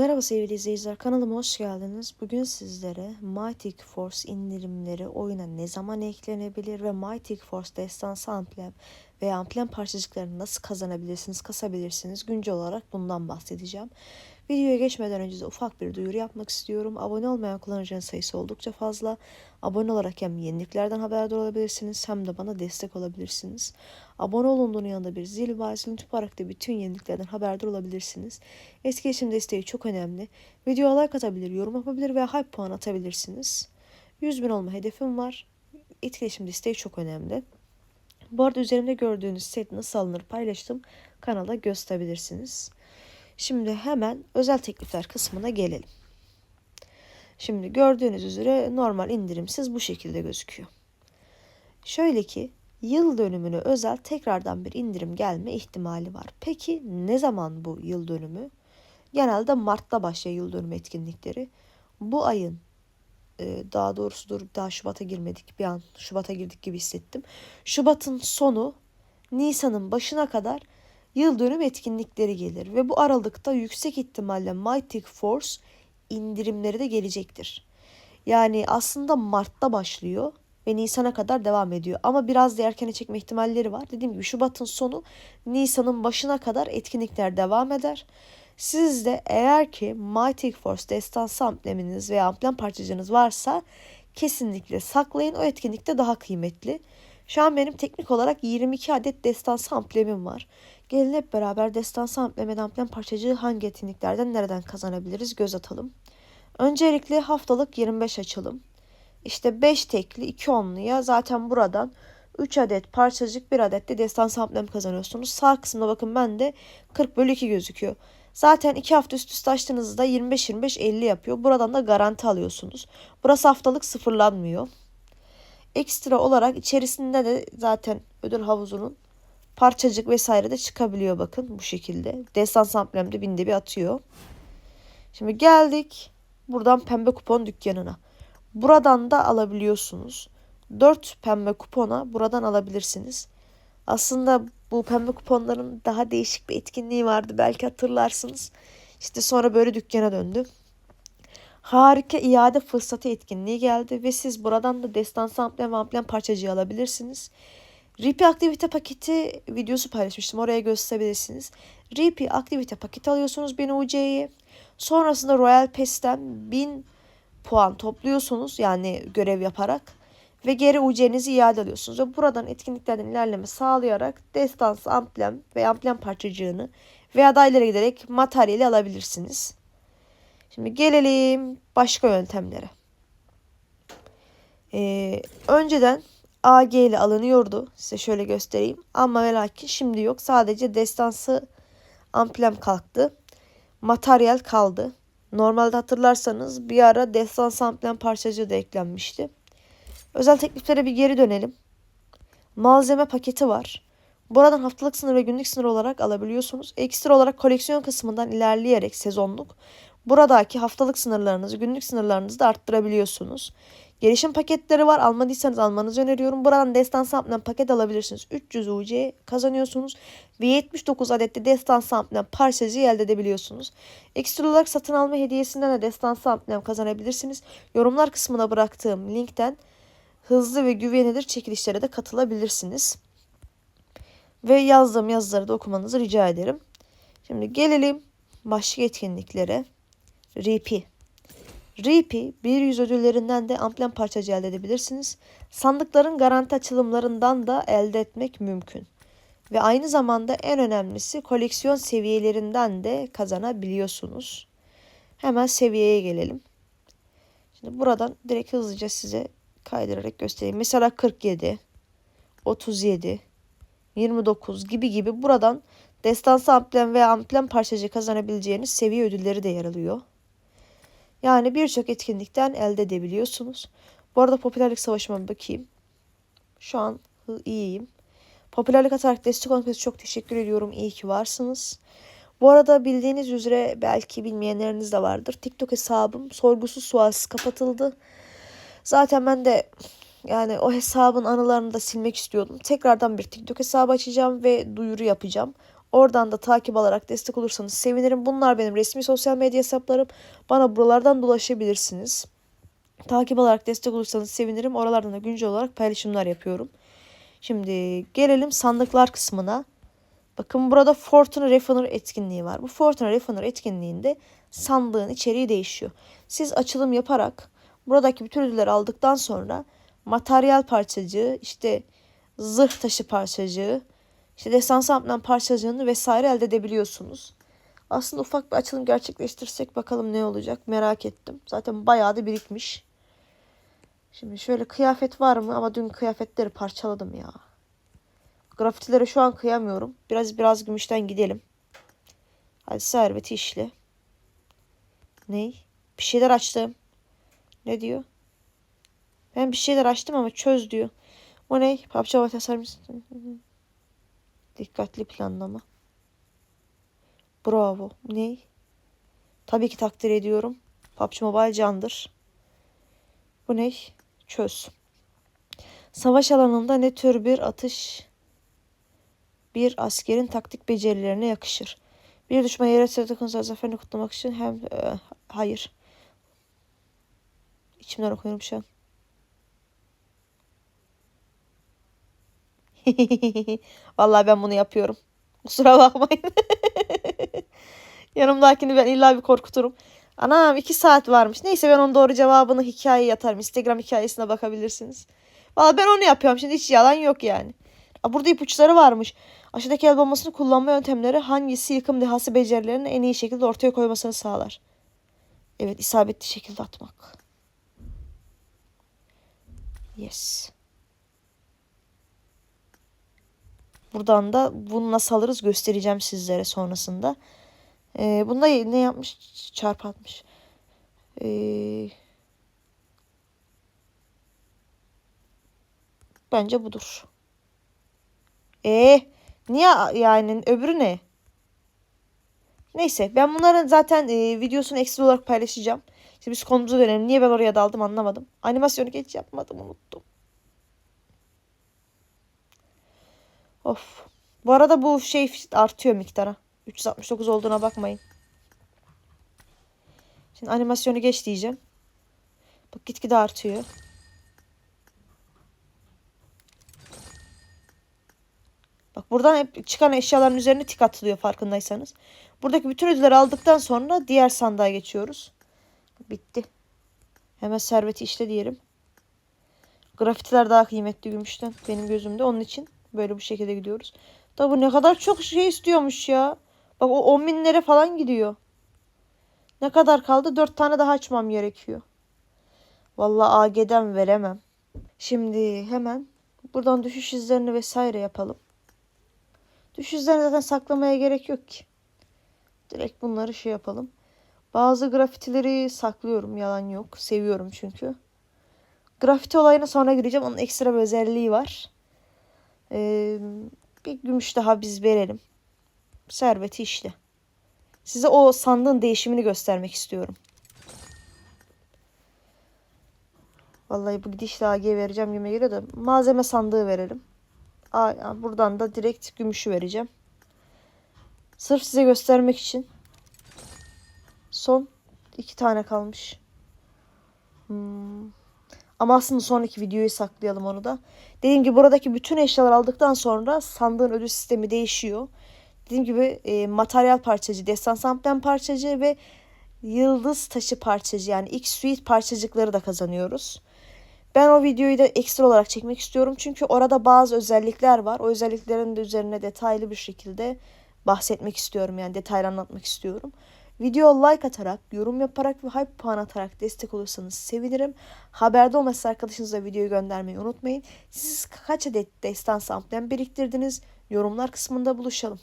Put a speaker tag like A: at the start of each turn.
A: Merhaba sevgili izleyiciler kanalıma hoş geldiniz. Bugün sizlere Mighty Force indirimleri oyuna ne zaman eklenebilir ve Mighty Force destansı amblem veya amblem parçacıklarını nasıl kazanabilirsiniz, kasabilirsiniz güncel olarak bundan bahsedeceğim. Videoya geçmeden önce de ufak bir duyuru yapmak istiyorum. Abone olmayan kullanıcının sayısı oldukça fazla. Abone olarak hem yeniliklerden haberdar olabilirsiniz hem de bana destek olabilirsiniz. Abone olunduğunun yanında bir zil var. Zilini tutarak da bütün yeniliklerden haberdar olabilirsiniz. Etkileşim desteği çok önemli. Videoya like atabilir, yorum yapabilir veya hype puan atabilirsiniz. 100 bin olma hedefim var. Etkileşim desteği çok önemli. Bu arada üzerimde gördüğünüz set nasıl alınır paylaştım. Kanalda gösterebilirsiniz. Şimdi hemen özel teklifler kısmına gelelim. Şimdi gördüğünüz üzere normal indirimsiz bu şekilde gözüküyor. Şöyle ki yıl dönümüne özel tekrardan bir indirim gelme ihtimali var. Peki ne zaman bu yıl dönümü? Genelde Mart'ta başlıyor yıl dönümü etkinlikleri. Bu ayın e, daha doğrusu dur daha Şubat'a girmedik bir an Şubat'a girdik gibi hissettim. Şubat'ın sonu Nisan'ın başına kadar yıl dönüm etkinlikleri gelir ve bu aralıkta yüksek ihtimalle Mighty Force indirimleri de gelecektir. Yani aslında Mart'ta başlıyor ve Nisan'a kadar devam ediyor. Ama biraz da erkene çekme ihtimalleri var. Dediğim gibi Şubat'ın sonu Nisan'ın başına kadar etkinlikler devam eder. Siz de eğer ki Mighty Force destansı ambleminiz veya amblem parçacığınız varsa kesinlikle saklayın. O etkinlikte daha kıymetli. Şu an benim teknik olarak 22 adet destansı amblemim var. Gelin hep beraber destansı amblem ve amblem parçacığı hangi etkinliklerden nereden kazanabiliriz göz atalım. Öncelikle haftalık 25 açılım. İşte 5 tekli 2 onluya zaten buradan 3 adet parçacık 1 adet de destansı amblem kazanıyorsunuz. Sağ kısımda bakın bende 40 bölü 2 gözüküyor. Zaten 2 hafta üst üste açtığınızda 25-25-50 yapıyor. Buradan da garanti alıyorsunuz. Burası haftalık sıfırlanmıyor. Ekstra olarak içerisinde de zaten ödül havuzunun parçacık vesaire de çıkabiliyor bakın bu şekilde. Destans amblemde binde bir atıyor. Şimdi geldik buradan pembe kupon dükkanına. Buradan da alabiliyorsunuz. 4 pembe kupona buradan alabilirsiniz. Aslında bu pembe kuponların daha değişik bir etkinliği vardı belki hatırlarsınız. İşte sonra böyle dükkana döndü. Harika iade fırsatı etkinliği geldi ve siz buradan da destansı amblem ve amblem parçacığı alabilirsiniz. Ripi aktivite paketi videosu paylaşmıştım. Oraya gösterebilirsiniz. Ripi aktivite paketi alıyorsunuz 1000 UC'yi. Sonrasında Royal Pass'ten 1000 puan topluyorsunuz. Yani görev yaparak. Ve geri UC'nizi iade alıyorsunuz. Ve buradan etkinliklerden ilerleme sağlayarak destans amblem ve amblem parçacığını veya adaylara giderek materyali alabilirsiniz. Şimdi gelelim başka yöntemlere. Ee, önceden AG ile alınıyordu. Size şöyle göstereyim. Ama ve lakin şimdi yok. Sadece destansı amblem kalktı. Materyal kaldı. Normalde hatırlarsanız bir ara destansı amblem parçacığı da eklenmişti. Özel tekliflere bir geri dönelim. Malzeme paketi var. Buradan haftalık sınır ve günlük sınır olarak alabiliyorsunuz. Ekstra olarak koleksiyon kısmından ilerleyerek sezonluk buradaki haftalık sınırlarınızı, günlük sınırlarınızı da arttırabiliyorsunuz. Gelişim paketleri var. Almadıysanız almanızı öneriyorum. Buradan Destan Samplen paket alabilirsiniz. 300 UC kazanıyorsunuz. Ve 79 adette Destan Samplen parçacığı elde edebiliyorsunuz. Ekstra olarak satın alma hediyesinden de Destan Samplen kazanabilirsiniz. Yorumlar kısmına bıraktığım linkten hızlı ve güvenilir çekilişlere de katılabilirsiniz. Ve yazdığım yazıları da okumanızı rica ederim. Şimdi gelelim başka etkinliklere. RP. RP bir yüz ödüllerinden de amblem parçacı elde edebilirsiniz. Sandıkların garanti açılımlarından da elde etmek mümkün. Ve aynı zamanda en önemlisi koleksiyon seviyelerinden de kazanabiliyorsunuz. Hemen seviyeye gelelim. Şimdi buradan direkt hızlıca size kaydırarak göstereyim. Mesela 47, 37, 29 gibi gibi buradan destansı amblem veya amblem parçacı kazanabileceğiniz seviye ödülleri de yer alıyor. Yani birçok etkinlikten elde edebiliyorsunuz. Bu arada popülerlik savaşıma bakayım. Şu an iyiyim. Popülerlik atarak destek için çok teşekkür ediyorum. İyi ki varsınız. Bu arada bildiğiniz üzere belki bilmeyenleriniz de vardır. TikTok hesabım sorgusuz sualsiz kapatıldı. Zaten ben de yani o hesabın anılarını da silmek istiyordum. Tekrardan bir TikTok hesabı açacağım ve duyuru yapacağım. Oradan da takip alarak destek olursanız sevinirim. Bunlar benim resmi sosyal medya hesaplarım. Bana buralardan ulaşabilirsiniz. Takip alarak destek olursanız sevinirim. Oralardan da güncel olarak paylaşımlar yapıyorum. Şimdi gelelim sandıklar kısmına. Bakın burada Fortune Refiner etkinliği var. Bu Fortune Refiner etkinliğinde sandığın içeriği değişiyor. Siz açılım yaparak buradaki bütün ödülleri aldıktan sonra materyal parçacığı, işte zırh taşı parçacığı, işte destansı amblem parçacığını vesaire elde edebiliyorsunuz. Aslında ufak bir açılım gerçekleştirsek bakalım ne olacak merak ettim. Zaten bayağı da birikmiş. Şimdi şöyle kıyafet var mı? Ama dün kıyafetleri parçaladım ya. Grafitilere şu an kıyamıyorum. Biraz biraz gümüşten gidelim. Hadi serveti işle. Ney? Bir şeyler açtım. Ne diyor? Ben bir şeyler açtım ama çöz diyor. O ne? PUBG tasarım. Dikkatli planlama. Bravo. Ne? Tabii ki takdir ediyorum. PUBG Mobile candır. Bu ne? Çöz. Savaş alanında ne tür bir atış bir askerin taktik becerilerine yakışır. Bir düşman yere takımsa zaferini kutlamak için hem e, hayır. İçimden okuyorum şu an. Vallahi ben bunu yapıyorum. Kusura bakmayın. Yanımdakini ben illa bir korkuturum. Anam iki saat varmış. Neyse ben onun doğru cevabını hikayeye yatarım. Instagram hikayesine bakabilirsiniz. Valla ben onu yapıyorum. Şimdi hiç yalan yok yani. Burada ipuçları varmış. Aşağıdaki el bombasını kullanma yöntemleri hangisi yıkım dehası becerilerini en iyi şekilde ortaya koymasını sağlar? Evet isabetli şekilde atmak. Yes. Buradan da bunu nasıl alırız göstereceğim sizlere sonrasında. Ee, bunda ne yapmış? Çarp atmış. Ee, bence budur. E niye yani öbürü ne? Neyse ben bunların zaten e, videosunu ekstra olarak paylaşacağım. Şimdi biz konumuza dönelim. Niye ben oraya daldım anlamadım. Animasyonu geç yapmadım unuttum. Of. Bu arada bu şey artıyor miktara. 369 olduğuna bakmayın. Şimdi animasyonu geç diyeceğim. Bak gitgide artıyor. Bak buradan hep çıkan eşyaların üzerine tik atılıyor farkındaysanız. Buradaki bütün ödülleri aldıktan sonra diğer sandığa geçiyoruz. Bitti. Hemen serveti işle diyelim. Grafitiler daha kıymetli gümüşten benim gözümde. Onun için böyle bu şekilde gidiyoruz. Tabi bu ne kadar çok şey istiyormuş ya. Bak o 10 binlere falan gidiyor. Ne kadar kaldı? 4 tane daha açmam gerekiyor. Vallahi AG'den veremem. Şimdi hemen buradan düşüş izlerini vesaire yapalım. Düşüş izlerini zaten saklamaya gerek yok ki. Direkt bunları şey yapalım. Bazı grafitileri saklıyorum. Yalan yok. Seviyorum çünkü. Grafiti olayına sonra gireceğim. Onun ekstra bir özelliği var. Ee, bir gümüş daha biz verelim. Serveti işte. Size o sandığın değişimini göstermek istiyorum. Vallahi bu gidişle AG vereceğim gibi geliyor da malzeme sandığı verelim. Aa, buradan da direkt gümüşü vereceğim. Sırf size göstermek için. Son iki tane kalmış. Hmm. Ama aslında sonraki videoyu saklayalım onu da. Dediğim gibi buradaki bütün eşyalar aldıktan sonra sandığın ödül sistemi değişiyor. Dediğim gibi e, materyal parçacı, destan samplen parçacı ve yıldız taşı parçacı yani X suite parçacıkları da kazanıyoruz. Ben o videoyu da ekstra olarak çekmek istiyorum. Çünkü orada bazı özellikler var. O özelliklerin de üzerine detaylı bir şekilde bahsetmek istiyorum. Yani detaylı anlatmak istiyorum. Video like atarak, yorum yaparak ve hype puan atarak destek olursanız sevinirim. Haberde olmazsa arkadaşınıza videoyu göndermeyi unutmayın. Siz kaç adet destan samplen biriktirdiniz? Yorumlar kısmında buluşalım.